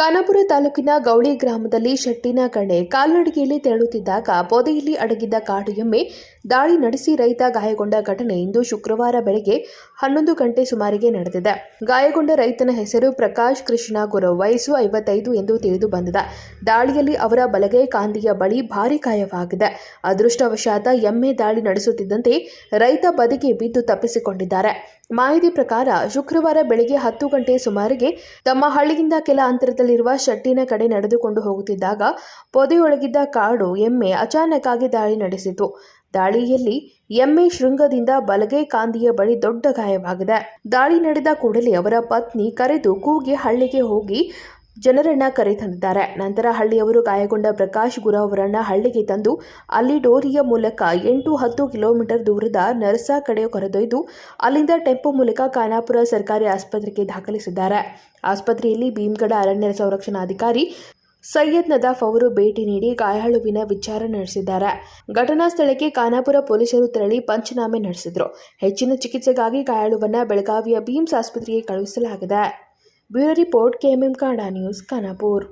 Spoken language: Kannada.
ಖಾನಾಪುರ ತಾಲೂಕಿನ ಗೌಳಿ ಗ್ರಾಮದಲ್ಲಿ ಶೆಟ್ಟಿನ ಕಣೆ ಕಾಲ್ನಡಿಗೆಯಲ್ಲಿ ತೆರಳುತ್ತಿದ್ದಾಗ ಪೊದೆಯಲ್ಲಿ ಅಡಗಿದ್ದ ಕಾಡು ಎಮ್ಮೆ ದಾಳಿ ನಡೆಸಿ ರೈತ ಗಾಯಗೊಂಡ ಘಟನೆ ಇಂದು ಶುಕ್ರವಾರ ಬೆಳಗ್ಗೆ ಹನ್ನೊಂದು ಗಂಟೆ ಸುಮಾರಿಗೆ ನಡೆದಿದೆ. ಗಾಯಗೊಂಡ ರೈತನ ಹೆಸರು ಪ್ರಕಾಶ್ ಕೃಷ್ಣ ಗುರು ವಯಸ್ಸು ಐವತ್ತೈದು ಎಂದು ತಿಳಿದು ಬಂದಿದೆ ದಾಳಿಯಲ್ಲಿ ಅವರ ಬಲಗೈ ಕಾಂದಿಯ ಬಳಿ ಭಾರಿ ಗಾಯವಾಗಿದೆ. ಅದೃಷ್ಟವಶಾತ ಎಮ್ಮೆ ದಾಳಿ ನಡೆಸುತ್ತಿದ್ದಂತೆ ರೈತ ಬದಿಗೆ ಬಿದ್ದು ತಪ್ಪಿಸಿಕೊಂಡಿದ್ದಾರೆ. ಮಾಹಿತಿ ಪ್ರಕಾರ, ಶುಕ್ರವಾರ ಬೆಳಗ್ಗೆ ಹತ್ತು ಗಂಟೆ ಸುಮಾರಿಗೆ ತಮ್ಮ ಹಳ್ಳಿಯಿಂದ ಕೆಲ ಅಂತರದಲ್ಲಿರುವ ಶೆಟ್ಟಿನ ಕಡೆ ನಡೆದುಕೊಂಡು ಹೋಗುತ್ತಿದ್ದಾಗ ಪೊದೆಯೊಳಗಿದ್ದ ಕಾಡು ಎಮ್ಮೆ ಅಚಾನಕ್ಕಾಗಿ ದಾಳಿ ನಡೆಸಿತು. ದಾಳಿಯಲ್ಲಿ ಎಮ್ಮೆ ಶೃಂಗದಿಂದ ಬಲಗೈ ಕಾಂದಿಯ ಬಳಿ ದೊಡ್ಡ ಗಾಯವಾಗಿದೆ. ದಾಳಿ ನಡೆದ ಕೂಡಲೇ ಅವರ ಪತ್ನಿ ಕರೆದು ಕೂಗಿ ಹಳ್ಳಿಗೆ ಹೋಗಿ ಜನರನ್ನ ಕರೆತಂದಿದ್ದಾರೆ. ನಂತರ ಹಳ್ಳಿಯವರು ಗಾಯಗೊಂಡ ಪ್ರಕಾಶ್ ಗುರು ಅವರನ್ನ ಹಳ್ಳಿಗೆ ತಂದು ಅಲ್ಲಿ ಡೋರಿಯ ಮೂಲಕ ಎಂಟು ಹತ್ತು ಕಿಲೋಮೀಟರ್ ದೂರದ ನರ್ಸಾ ಕಡೆ ಕರೆದೊಯ್ದು ಅಲ್ಲಿಂದ ಟೆಂಪೋ ಮೂಲಕ ಖಾನಾಪುರ ಸರ್ಕಾರಿ ಆಸ್ಪತ್ರೆಗೆ ದಾಖಲಿಸಿದ್ದಾರೆ. ಆಸ್ಪತ್ರೆಯಲ್ಲಿ ಭೀಮ್ಗಡ ಅರಣ್ಯ ಸಂರಕ್ಷಣಾಧಿಕಾರಿ ಸೈಯದ್ ನದಾಫ್ ಅವರು ಭೇಟಿ ನೀಡಿ ಗಾಯಾಳುವಿನ ವಿಚಾರ ನಡೆಸಿದ್ದಾರೆ. ಘಟನಾ ಸ್ಥಳಕ್ಕೆ ಖಾನಾಪುರ ಪೊಲೀಸರು ತೆರಳಿ ಪಂಚನಾಮೆ ನಡೆಸಿದರು. ಹೆಚ್ಚಿನ ಚಿಕಿತ್ಸೆಗಾಗಿ ಗಾಯಾಳುವನ್ನ ಬೆಳಗಾವಿಯ ಭೀಮ್ಸ್ ಆಸ್ಪತ್ರೆಗೆ ಕಳುಹಿಸಲಾಗಿದೆ. Bureau report K M M Kanda news Kanapur